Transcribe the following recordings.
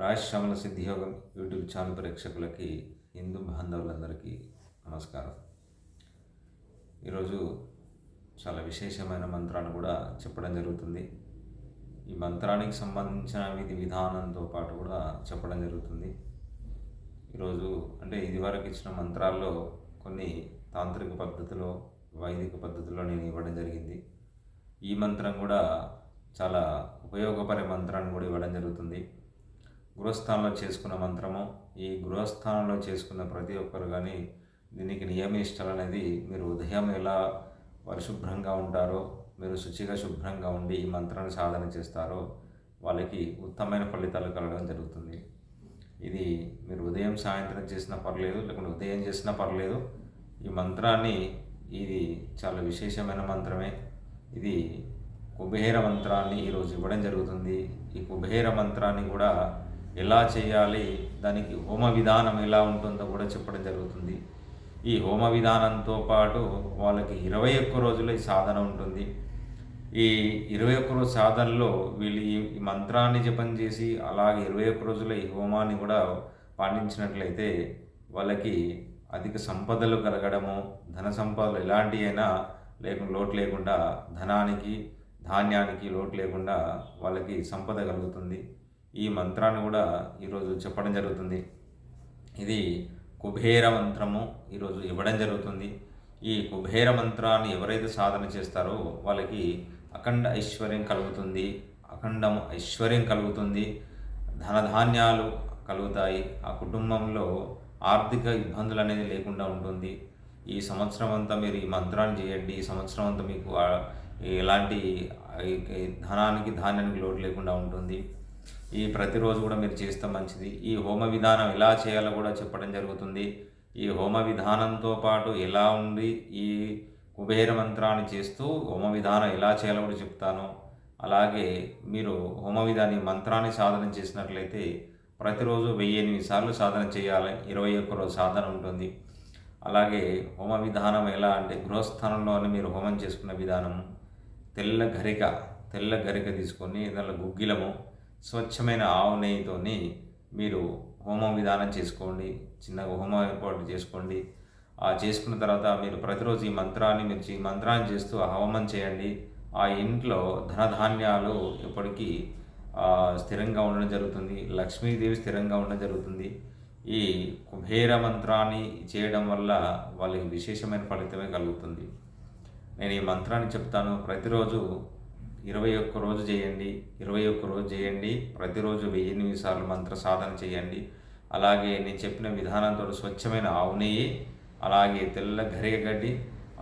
Rajashyamala సిద్ధియోగం YouTube channel ప్రేక్షకులకి హిందూ బాంధవులందరికీ నమస్కారం. ఈరోజు చాలా విశేషమైన మంత్రాన్ని కూడా చెప్పడం జరుగుతుంది. ఈ మంత్రానికి సంబంధించిన విధి విధానంతో పాటు కూడా చెప్పడం జరుగుతుంది. ఈరోజు అంటే ఇదివరకు ఇచ్చిన మంత్రాల్లో కొన్ని తాంత్రిక పద్ధతిలో వైదిక పద్ధతిలో నేను ఇవ్వడం జరిగింది. ఈ మంత్రం కూడా చాలా ఉపయోగపడే మంత్రాన్ని కూడా ఇవ్వడం జరుగుతుంది. గృహస్థానంలో చేసుకున్న మంత్రము ఈ గృహస్థానంలో చేసుకున్న ప్రతి ఒక్కరు కానీ దీనికి నియమిష్టాలు అనేది మీరు ఉదయం ఎలా పరిశుభ్రంగా ఉంటారో మీరు శుచిగా శుభ్రంగా ఉండి ఈ మంత్రాన్ని సాధన చేస్తారో వాళ్ళకి ఉత్తమమైన ఫలితాలు కలగడం జరుగుతుంది. ఇది మీరు ఉదయం సాయంత్రం చేసినా పర్లేదు లేకుంటే ఉదయం చేసినా పర్లేదు ఈ మంత్రాన్ని ఇది చాలా విశేషమైన మంత్రమే. ఇది కుబేర మంత్రాన్ని ఈరోజు ఇవ్వడం జరుగుతుంది. ఈ కుబేర మంత్రాన్ని కూడా ఎలా చేయాలి దానికి హోమ విధానం ఎలా ఉంటుందో కూడా చెప్పడం జరుగుతుంది. ఈ హోమ విధానంతో పాటు వాళ్ళకి ఇరవై ఒక్క రోజులు ఈ సాధన ఉంటుంది. ఈ ఇరవై ఒక్క రోజు సాధనలో వీళ్ళు ఈ మంత్రాన్ని జపం చేసి అలాగే ఇరవై ఒక్క రోజుల ఈ హోమాన్ని కూడా పాటించినట్లయితే వాళ్ళకి అధిక సంపదలు కలగడము ధన సంపదలు ఎలాంటి అయినా లేకుండా లోటు లేకుండా ధనానికి ధాన్యానికి లోటు లేకుండా వాళ్ళకి సంపద కలుగుతుంది. ఈ మంత్రాన్ని కూడా ఈరోజు చెప్పడం జరుగుతుంది. ఇది కుబేర మంత్రము ఈరోజు ఇవ్వడం జరుగుతుంది. ఈ కుబేర మంత్రాన్ని ఎవరైతే సాధన చేస్తారో వాళ్ళకి అఖండ ఐశ్వర్యం కలుగుతుంది. అఖండము ఐశ్వర్యం కలుగుతుంది. ధనధాన్యాలు కలుగుతాయి. ఆ కుటుంబంలో ఆర్థిక ఇబ్బందులు అనేది లేకుండా ఉంటుంది. ఈ సంవత్సరం అంతా మీరు ఈ మంత్రాన్ని చేయండి. ఈ సంవత్సరం అంతా మీకు ఎలాంటి ధనానికి ధాన్యానికి లోటు లేకుండా ఉంటుంది. ఈ ప్రతిరోజు కూడా మీరు చేస్తే మంచిది. ఈ హోమ విధానం ఎలా చేయాలో కూడా చెప్పడం జరుగుతుంది. ఈ హోమ విధానంతో పాటు ఎలా ఉంది ఈ కుబేర మంత్రాన్ని చేస్తూ హోమ విధానం ఎలా చేయాలో కూడా చెప్తాను. అలాగే మీరు హోమ విధాని మంత్రాన్ని సాధన చేసినట్లయితే ప్రతిరోజు వెయ్యి ఎనిమిది సార్లు సాధన చేయాలి. ఇరవై ఒక్క రోజు సాధన ఉంటుంది. అలాగే హోమ విధానం ఎలా అంటే గృహస్థానంలోనే మీరు హోమం చేసుకున్న విధానం. తెల్ల గరిక తెల్ల గరిక తీసుకొని దానిలో గుగ్గిలము స్వచ్ఛమైన ఆవు నెయ్యితోని మీరు హోమం విధానం చేసుకోండి చిన్నగా హోమం ఏర్పాటు చేసుకోండి. ఆ చేసుకున్న తర్వాత మీరు ప్రతిరోజు ఈ మంత్రాన్ని మీరు ఈ మంత్రాన్ని చేస్తూ హోమం చేయండి. ఆ ఇంట్లో ధనధాన్యాలు ఎప్పటికీ స్థిరంగా ఉండడం జరుగుతుంది. లక్ష్మీదేవి స్థిరంగా ఉండడం జరుగుతుంది. ఈ కుబేర మంత్రాన్ని చేయడం వల్ల వాళ్ళకి విశేషమైన ఫలితమే కలుగుతుంది. నేను ఈ మంత్రాన్ని చెప్తాను. ప్రతిరోజు ఇరవై ఒక్క రోజు చేయండి ఇరవై ఒక్క రోజు చేయండి ప్రతిరోజు వెయ్యి ఎనిమిది సార్లు మంత్ర సాధన చేయండి. అలాగే నేను చెప్పిన విధానంతో స్వచ్ఛమైన ఆవు నెయ్యి అలాగే తెల్ల గరిగడ్డి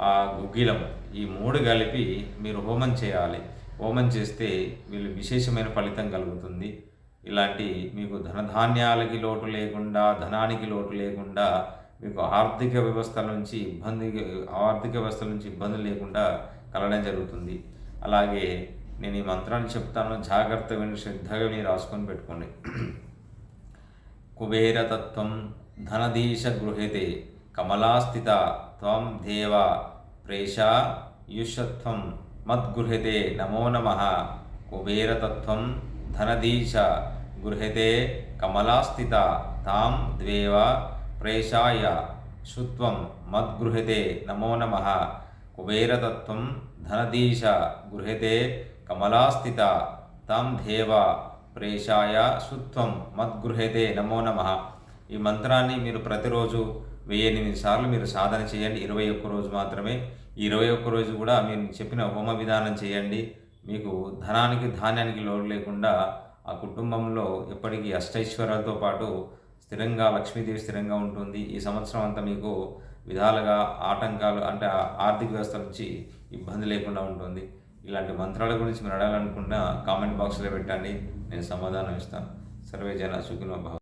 ఆ గుగ్గిలం ఈ మూడు కలిపి మీరు హోమం చేయాలి. హోమం చేస్తే వీళ్ళు విశేషమైన ఫలితం కలుగుతుంది. ఇలాంటి మీకు ధనధాన్యాలకి లోటు లేకుండా ధనానికి లోటు లేకుండా మీకు ఆర్థిక వ్యవస్థ నుంచి ఇబ్బంది ఆర్థిక వ్యవస్థ నుంచి ఇబ్బంది లేకుండా కలగడం జరుగుతుంది. అలాగే నేను ఈ మంత్రాన్ని చెప్తాను జాగ్రత్త విని శ్రద్ధగా మీరు రాసుకొని పెట్టుకోండి. కుబేరతత్వం ధనధీశ గృహితే కమలాస్థిత త్వం దేవ ప్రేష యుషత్వం మద్గృహితే నమో నమ. కుబేరతత్వం ధనధీశ గృహితే కమలాస్థిత తాం ద్వేవ ప్రేషాయ శుత్వం మద్గృహితే నమో నమ. కుబేరతత్వం ధనదీశ గృహతే కమలాస్థిత తాం దేవ ప్రేషాయ సుత్వం మద్గృహతే నమో నమ. ఈ మంత్రాన్ని మీరు ప్రతిరోజు వెయ్యి ఎనిమిది సార్లు మీరు సాధన చేయండి. ఇరవై ఒక్క రోజు మాత్రమే. ఈ ఇరవై ఒక్క రోజు కూడా మీరు చెప్పిన హోమ విధానం చేయండి. మీకు ధనానికి ధాన్యానికి లోటు లేకుండా ఆ కుటుంబంలో ఎప్పటికీ అష్టైశ్వర్యాలతో పాటు స్థిరంగా లక్ష్మీదేవి స్థిరంగా ఉంటుంది. ఈ సంవత్సరం అంతా మీకు విధాలుగా ఆటంకాలు అంటే ఆర్థిక వ్యవస్థ నుంచి ఇబ్బంది లేకుండా ఉంటుంది. ఇలాంటి మంత్రాల గురించి మీరు అడగాలనుకున్న కామెంట్ బాక్స్లో పెట్టండి. నేను సమాధానం ఇస్తాను. సర్వే జన సుఖినో